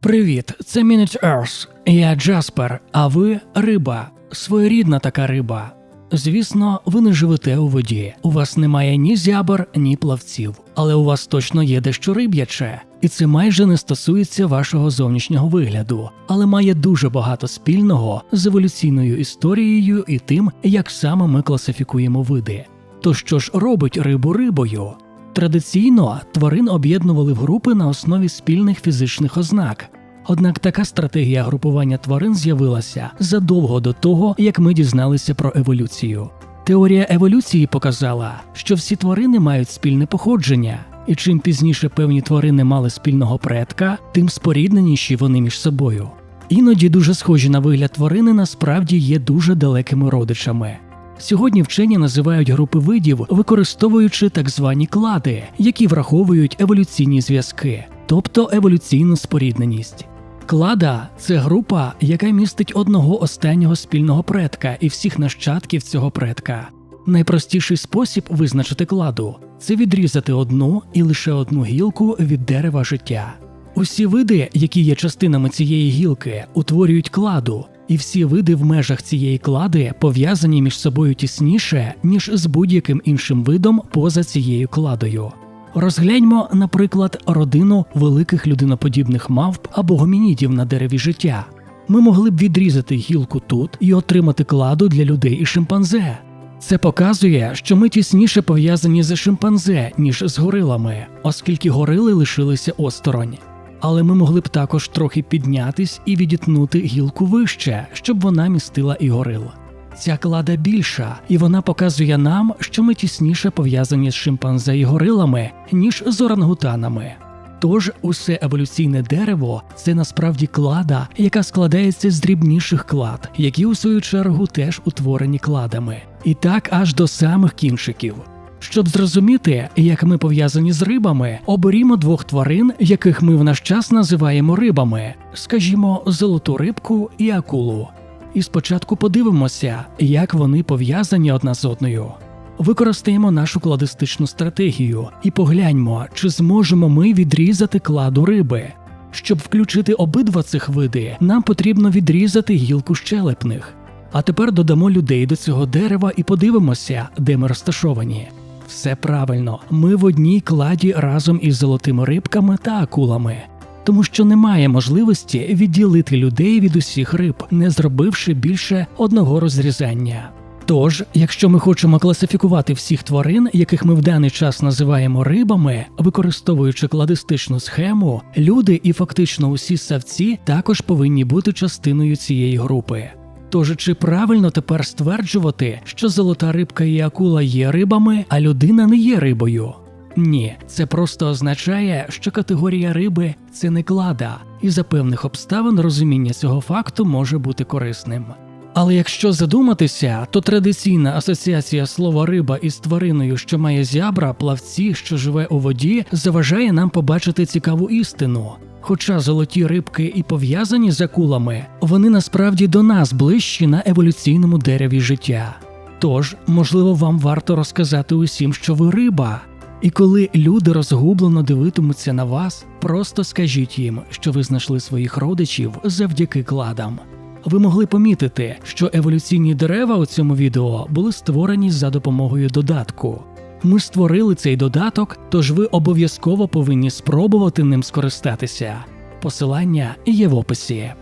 Привіт, це Minute Earth. Я Джаспер, а ви риба, своєрідна така риба. Звісно, ви не живете у воді. У вас немає ні зябр, ні плавців, але у вас точно є дещо риб'яче, і це майже не стосується вашого зовнішнього вигляду, але має дуже багато спільного з еволюційною історією і тим, як саме ми класифікуємо види. То що ж робить рибу рибою? Традиційно тварин об'єднували в групи на основі спільних фізичних ознак. Однак така стратегія групування тварин з'явилася задовго до того, як ми дізналися про еволюцію. Теорія еволюції показала, що всі тварини мають спільне походження, і чим пізніше певні тварини мали спільного предка, тим спорідненіші вони між собою. Іноді дуже схожі на вигляд тварини насправді є дуже далекими родичами. Сьогодні вчені називають групи видів, використовуючи так звані клади, які враховують еволюційні зв'язки, тобто еволюційну спорідненість. Клада це група, яка містить одного останнього спільного предка і всіх нащадків цього предка. Найпростіший спосіб визначити кладу це відрізати одну і лише одну гілку від дерева життя. Усі види, які є частинами цієї гілки, утворюють кладу, і всі види в межах цієї клади пов'язані між собою тісніше, ніж з будь-яким іншим видом поза цією кладою. Розгляньмо, наприклад, родину великих людиноподібних мавп або гомінідів на дереві життя. Ми могли б відрізати гілку тут і отримати кладу для людей і шимпанзе. Це показує, що ми тісніше пов'язані з шимпанзе, ніж з горилами, оскільки горили лишилися осторонь. Але ми могли б також трохи піднятись і відітнути гілку вище, щоб вона містила і горил. Ця клада більша, і вона показує нам, що ми тісніше пов'язані з шимпанзе і горилами, ніж з орангутанами. Тож усе еволюційне дерево це насправді клада, яка складається з дрібніших клад, які у свою чергу теж утворені кладами, і так аж до самих кінчиків. Щоб зрозуміти, як ми пов'язані з рибами, оберімо двох тварин, яких ми в наш час називаємо рибами, скажімо, золоту рибку і акулу. І спочатку подивимося, як вони пов'язані одна з одною. Використаємо нашу кладистичну стратегію і погляньмо, чи зможемо ми відрізати кладу риби. Щоб включити обидва цих види, нам потрібно відрізати гілку щелепних. А тепер додамо людей до цього дерева і подивимося, де ми розташовані. Все правильно, ми в одній кладі разом із золотими рибками та акулами, тому що немає можливості відділити людей від усіх риб, не зробивши більше одного розрізання. Тож, якщо ми хочемо класифікувати всіх тварин, яких ми в даний час називаємо рибами, використовуючи кладистичну схему, люди і фактично усі савці також повинні бути частиною цієї групи. Тож чи правильно тепер стверджувати, що золота рибка і акула є рибами, а людина не є рибою? Ні, це просто означає, що категорія риби це не клада, і за певних обставин розуміння цього факту може бути корисним. Але якщо задуматися, то традиційна асоціація слова риба із твариною, що має зябра, плавці, що живе у воді, заважає нам побачити цікаву істину. Хоча золоті рибки і пов'язані з акулами, вони насправді до нас ближчі на еволюційному дереві життя. Тож, можливо, вам варто розказати усім, що ви риба. І коли люди розгублено дивитимуться на вас, просто скажіть їм, що ви знайшли своїх родичів завдяки кладам. Ви могли помітити, що еволюційні дерева у цьому відео були створені за допомогою додатку. Ми створили цей додаток, тож ви обов'язково повинні спробувати ним скористатися. Посилання є в описі.